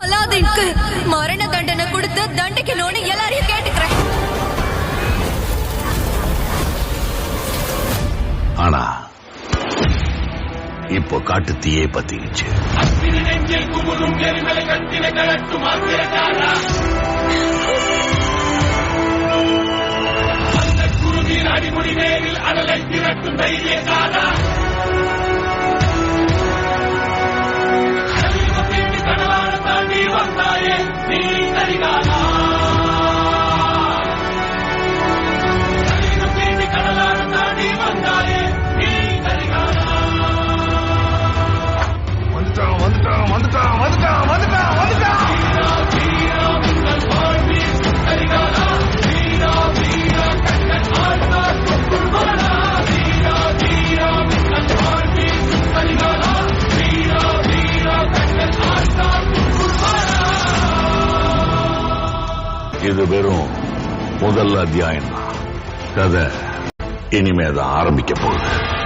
அலாதீனுக்கு மரண தண்டனை கொடுத்து தண்டிக்கணும்னு எல்லாரையும் கேட்டுக்கிறேன். ஆனா இப்போ காட்டு தீயே பத்திக்கிச்சு. வந்துட்டான் வந்துட்டான் வந்துட்டான் வந்துட்டான் வந்துட்டான். வந்துட்டான் இது வெறும் முதல் அத்தியாயம் கதை இனிமேதான் ஆரம்பிக்க போகுது.